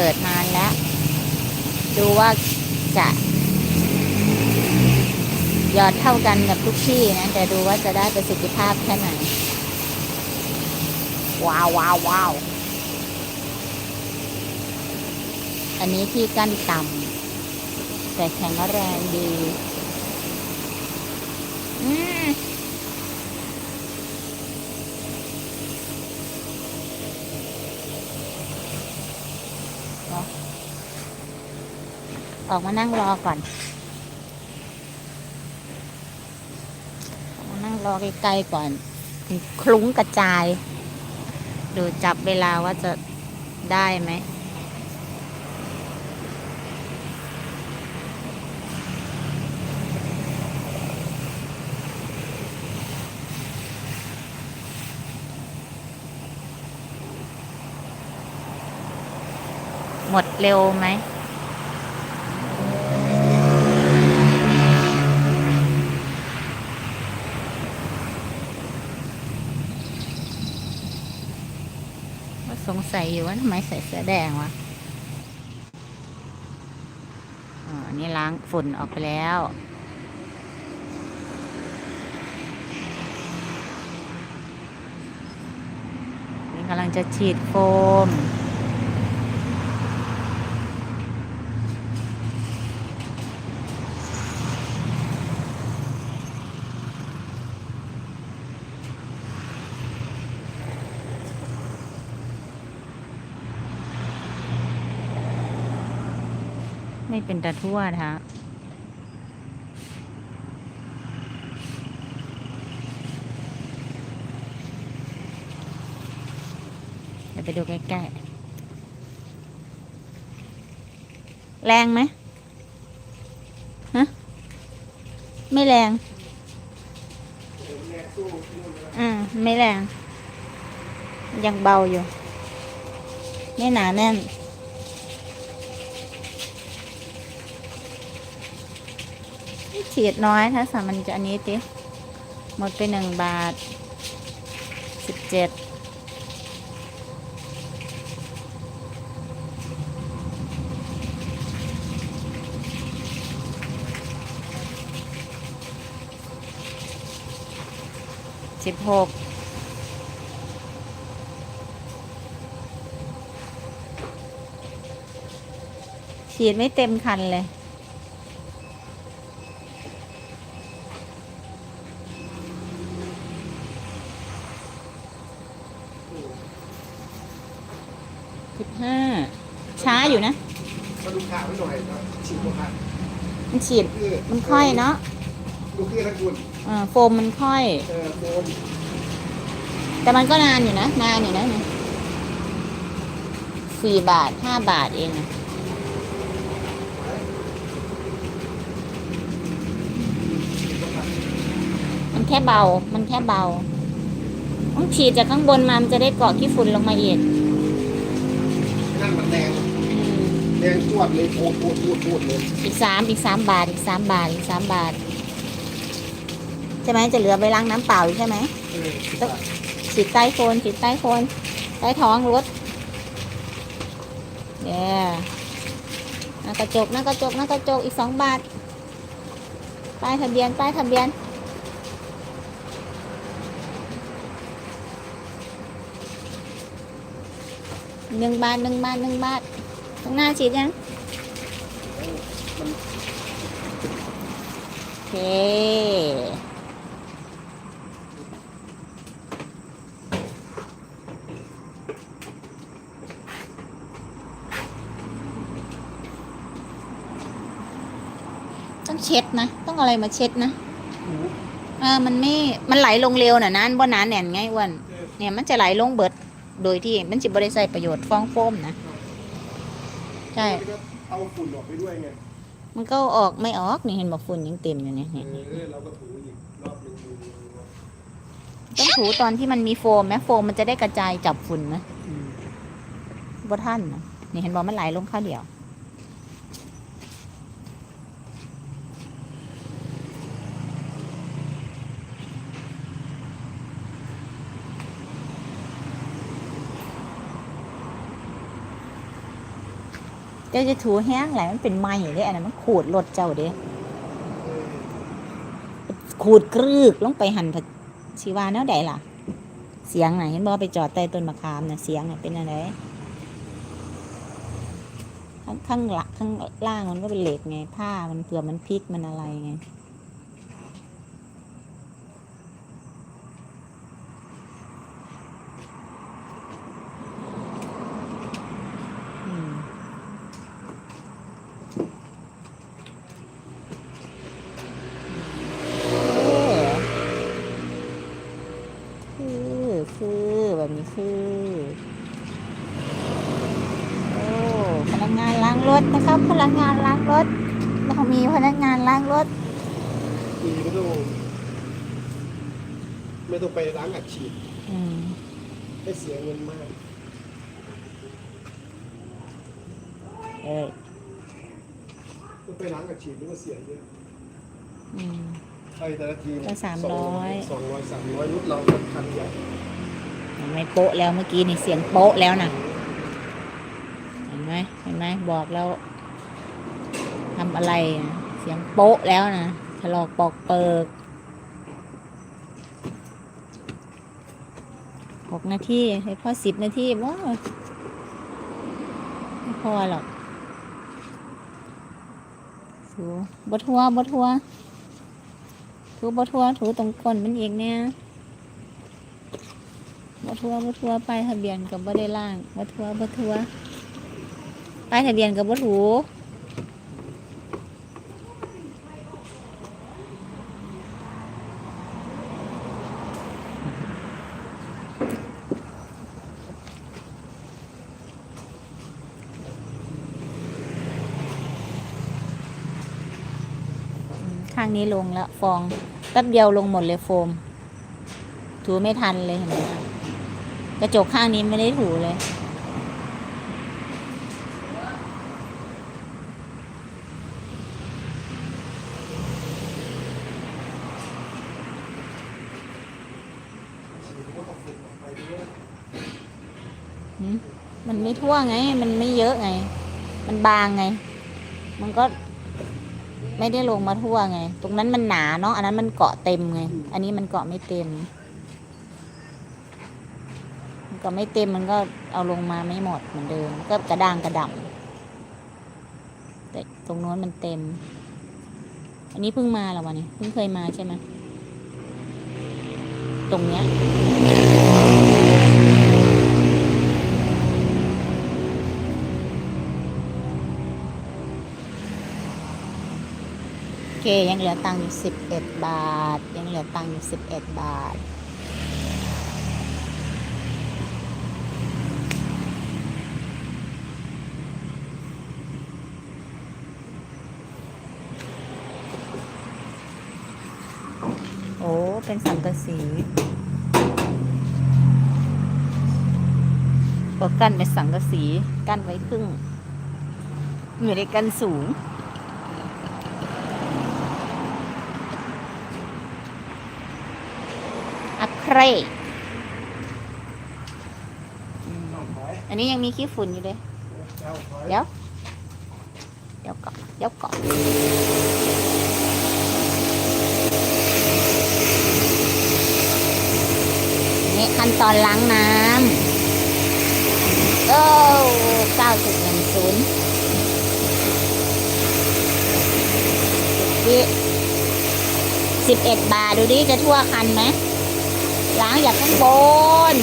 เปิดนานแล้ว ดูว่าจะหยอดเท่ากันกับทุกที่นะ แต่ดูว่าจะได้ประสิทธิภาพแค่ไหน ว้าวว้าวว้าวอันนี้ที่กั้นต่ำแต่แข็งแรงดี อืม ออกมานั่งรอก่อนออกมานั่งรอไกล้ๆก่อนคลุ้งกระจาย ดูจับเวลาว่าจะได้ไหมหมดเร็วไหม ว่าสงสัยอยู่ว่าทำไมใส่เสื้อแดงวะอ๋ออันนี่ล้างฝุ่นออกไปแล้วนี่กำลังจะฉีดโฟม เป็นตะทั่วนะคะเดี๋ยวไปดูใกล้ๆ แรงไหมฮะ ไม่แรง อืม ไม่แรง ยังเบาอยู่ ไม่หนาแน่น ฉีดน้อยถ้าสามันจะอันนี้ติหมดไปหนึ่งบาทสิบเจ็ดสิบหกฉีดไม่เต็มคันเลย สิบห้า ช้าอยู่นะมาดูข่าวไว้หน่อยนะฉีดโลหะมันฉีดคือมันค่อยเนาะดูคือนะคุณอ่าโฟมมันค่อย เออโฟมแต่มันก็นานอยู่นะ นานอยู่นะเนี่ยสี่บาทห้าบาทเองอะมันแค่เบา มันแค่เบา ต้องฉีดจากข้างบนมา มันจะได้เกาะขี้ฝุ่นลงมาอีก นั่นมันแดง อื มแดงจวดเลยโคตรโคตรโคตรโคตรเลยอีกสามอีกสามบาท อีกสามบาท อีกสามบาท ใช่ไหมจะเหลือไปล้างน้ำเปล่าอยู่ใช่ไหมเออต้องฉีดใต้โคนฉีดใต้โคนใต้ท้องรถเนี่ยหน้ากระจกหน้ากระจกหน้ากระจกอีกสองบาท ป้ายทะเบียนป้ายทะเบียน หนึ่งบาทหนึ่งบาทหนึ่งบาท ตรงหน้าฉีดยังมันโอเคต้องเช็ดนะ ต้องเอาอะไรมาเช็ดนะหูเออมันไม่ มันไหลลงเร็วน่ะนะบ่หนานแน่นไงอ้วันเออเนี่ยมันจะไหลลงเบิด โดยที่มันจะบริใส่ประโยชน์ฟองโฟมนะ ใช่ แล้วก็เอาฝุ่นออกไปด้วยไงมันก็ออกไม่ออกนี่เห็นบอกฝุ่นยังเต็มอยู่เนี่ยเนี่ยเออเราก็ถูอีกรอบหนึงดูดูต้องถูตอนที่มันมีโฟมไหมโฟมมันจะได้กระจายจับฝุ่นนะอืมบ่ท่านนะนี่เห็นบอกมันไหลลงข้าวเดียว เจ้าจะถูแห้งไหลมันเป็นไม้เด้อันนั้นมันขูดรถเจ้าเด้อขูดกรึกลงไปหันผัดชีวาแนวใดล่ะ เสียงไหนเห็นบ่ไปจอดใต้ต้นมะขามน่ะเสียงเป็นอะไรข้างข้างหลักข้างล่างมันก็เป็นเหล็กไง ผ้ามันเผื่อมันพลิกมันอะไรไง อืมคือคือแบบนี้คือ โอ้พนักงานล้าง รถนะครับพนักงานล้างรถเรามีพนักงานล้างรถดีไม่ต้องไม่ต้องไปล้างอัดฉีดอืมให้เสียเงินมาก เออต้องไปล้างอัดฉีดนี่ก็เสียเยอะอืม ไปแต่ละทีก็300 สองร้อยสามร้อยรถเราคันใหญ่เห็นไหมโป๊ะแล้วเมื่อกี้นี่เสียงโป๊ะแล้วนะเห็น ไหมเห็นไหมบอกแล้วทำอะไรนะเสียงโป๊ะแล้วนะถลอกปอกเปิกหกนาทีให้พอสิบนาทีว้าไม่พอหรอกสูบทัวบทัวถูบทัวถูตรงก้นมันเองเนี่ยบ่ทัวบ่ทัวไปทะเบียนกับบ่ได้ล่างบ่ทัวบ่ทัว ป้ายทะเบียนกับบ่ถูข้างนี้ลงแล้วฟองแป๊บเดียวลงหมดเลยโฟม ถูไม่ทันเลยเห็นไหมกระจกข้างนี้ไม่ได้ถูเลย หืมมัน ไม่ทั่วไง มันไม่เยอะไง มันบางไง มันก็ไม่ได้ลงมาทั่วไง ตรงนั้นมันหนาเนาะ อันนั้นมันเกาะเต็มไง อันนี้มันเกาะไม่เต็ม มันเกาะไม่เต็มมันก็เอาลงมาไม่หมดเหมือนเดิม ก็กระด้างกระดำแต่ตรงโน้นมันเต็ม อันนี้เพิ่งมาเหรอวะเนี่ยเพิ่งเคยมาใช่ไหมตรงเนี้ย ยังเหลือตังค์อยู่สิบเอ็ดบาท ยังเหลือตังค์อยู่สิบเอ็ดบาท โอ้ เป็นสังกะสีก็กั้นเป็นสังกะสี กั้นไว้ครึ่งอยู่ในกันสูง อัพเค รอืมเอาถอยอันนี้ยังมีขี้ฝุ่นอยู่เลยเอาถอยเดี๋ยว เดี๋ยวก่อนเดี๋ยวก่อนนี่ขั้นตอนล้างน้ำโอ้เก้าจุดหนึ่งศูนย์สิบเอ็ดบาทดูดิจะทั่วคันไหม ล้างจากข้างบน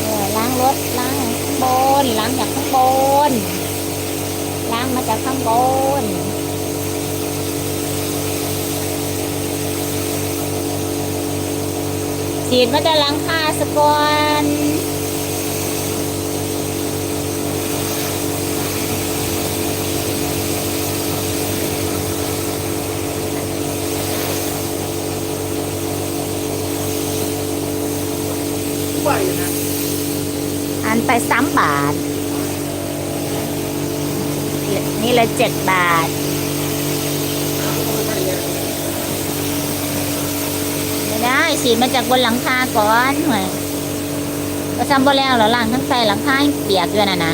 เออล้างรถล้างข้างบน ล้างจากข้างบน ล้างมาจากข้างบนฉีดมาจะล้างคาสะก่อน ไหวนะ อัน ไปสามบาท นี่ละเจ็ดบาท ไม่ได้สีมาจากบนหลังคาก่อนหน่อยก็จำบนแล้วเหรอล่างทั้งใส่หลังคาเปียกด้วยนะนะ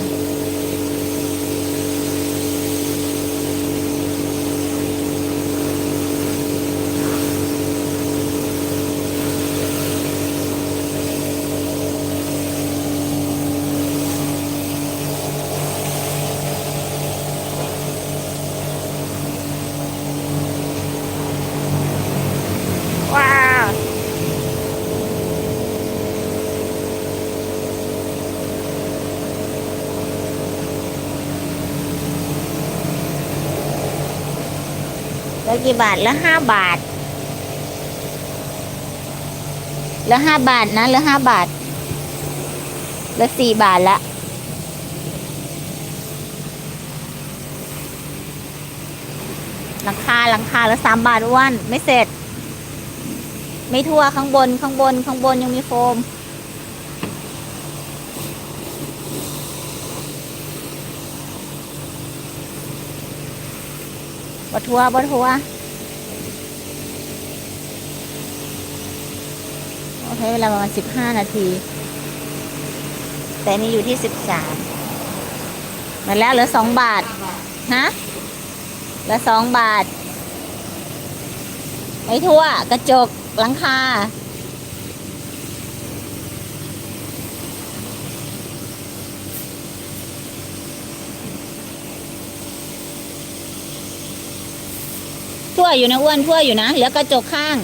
ว้าว แล้วกี่บาทแล้วห้าบาท แล้วห้าบาทนะแล้วห้าบาท แล้วสี่บาทละหลังคาหลังคาแล้วสามบาทอ้วนไม่เสร็จ ไม่ทั่วข้างบนข้างบนข้างบนยังมีโฟม บัทัวบัทัวโอเคเวลาประมาณสิบห้านาที แต่นี่อยู่ที่สิบสามมาแล้วเหลือสองบาท ฮะ เหลือสองบาท ไม่ทั่ว กระจกหลังคา ทั่วอยู่นะอ้วนทั่วอยู่นะเหลือกระจกข้าง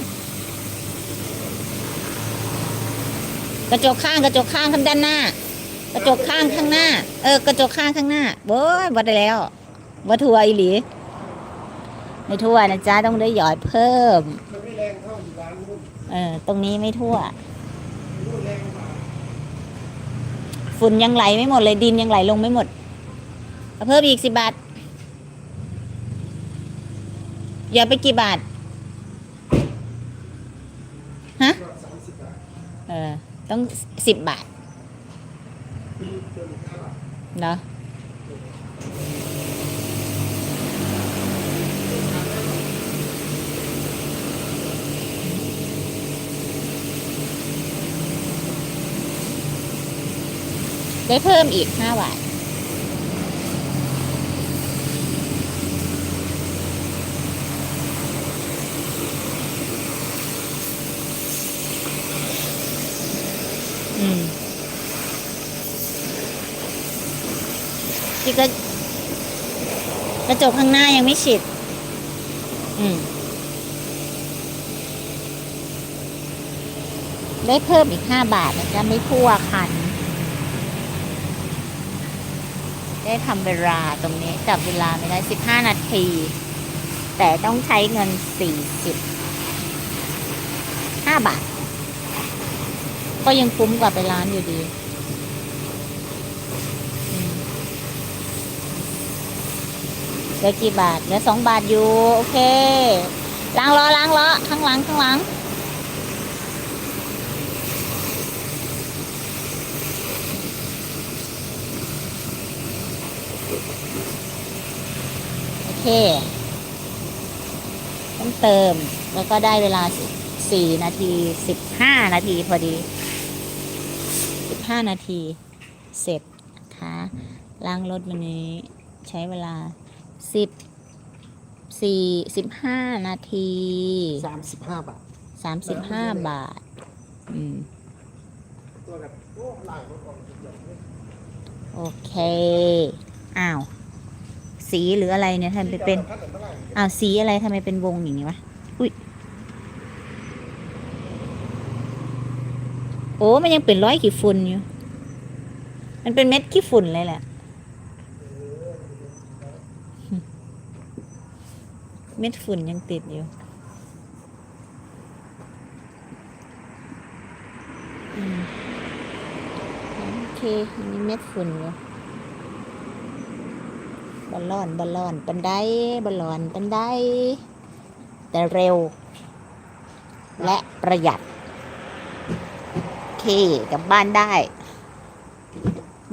กระจกข้างกระจกข้างข้างด้านหน้า กระจกข้างข้างหน้า เออกระจกข้างข้างหน้าโว้ยวัดได้แล้ววัดทัวอีหลีไม่ทั่วนะจ๊ะต้องได้หยอดเพิ่มเออตรงนี้ไม่ทั่วฝุ่นยังไหลไม่หมดเลยดินยังไหลลงไม่หมดเพิ่มอีกสิบบาท อย่าไปกี่บาท ฮะ เออ ต้องสิบบาทนห้าบาทเนาะได้เพิ่มอีกห้าบาท ที่ก็กระจกข้างหน้ายังไม่ฉีดอืม ได้เพิ่มอีกห้าบาทนะจ๊ะไม่ทั่วคัน ได้ทำเวลาตรงนี้จับเวลาไม่ได้สิบห้านาที แต่ต้องใช้เงินสี่สิบห้าบาท ก็ยังคุ้มกว่าไปร้านอยู่ดีอืม เหลือกี่บาท เหลือสองบาทอยู่ โอเค ล้างล้อล้างล้อข้างหลังข้างหลัง โอเค ต้องเติม แล้วก็ได้เวลาสี่นาทีสิบห้านาทีพอดีสิบห้านาที เสร็จนะคะล้างรถวันนี้ใช้เวลา สิบสี่สิบห้านาทีสามสิบห้าบาทสามสิบห้าบาท อืมตัวแบบโอ้ล่างรถออกจุดใหญ่เลยโอเค อ้าว สีหรืออะไรเนี่ยทำไมเป็นท่านไหนเท่าไหร่อ้าว สีอะไรทำไมเป็นวงอย่างนี้วะ อุ้ย โอ้ มันยังเป็นร้อยขี้ฝุ่นอยู่ มันเป็นเม็ดขี้ฝุ่นเลยแหละ เม็ดฝุ่นยังติดอยู่โอเคมีเม็ดฝุ่นอยู่บอลลอนบอลลอนปันไดบอลลอนปันไดแต่เร็ว และประหยัด โอเคกลับบ้านได้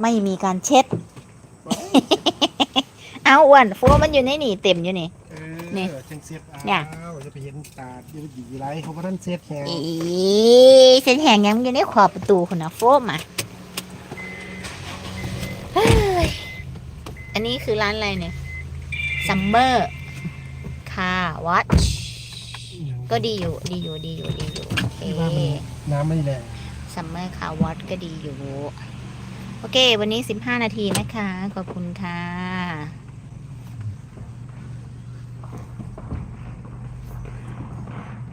ไม่มีการเช็ด เอาอ้วนโฟมันอยู่ในนี่ เต็มอยู่นี่ นี่ยเสียาจะไปเห็นตาเดี๋ยวไรเขาบ่ทันเสียแฮงอีเส้นแหงยังอยู่ในขอบประตูคนนะโฟมอะเอันนี้คือร้านอะไรเนี่ยซัมเมอร์คาวัชก็ดีอยู่ดีอยู่ดีอยู่ดีอยู่โอเนน้ำไม่แรงซัมเมอร์คาวัชก็ดีอยู่ โอเค วันนี้ 15 นาทีนะคะ ขอบคุณค่ะ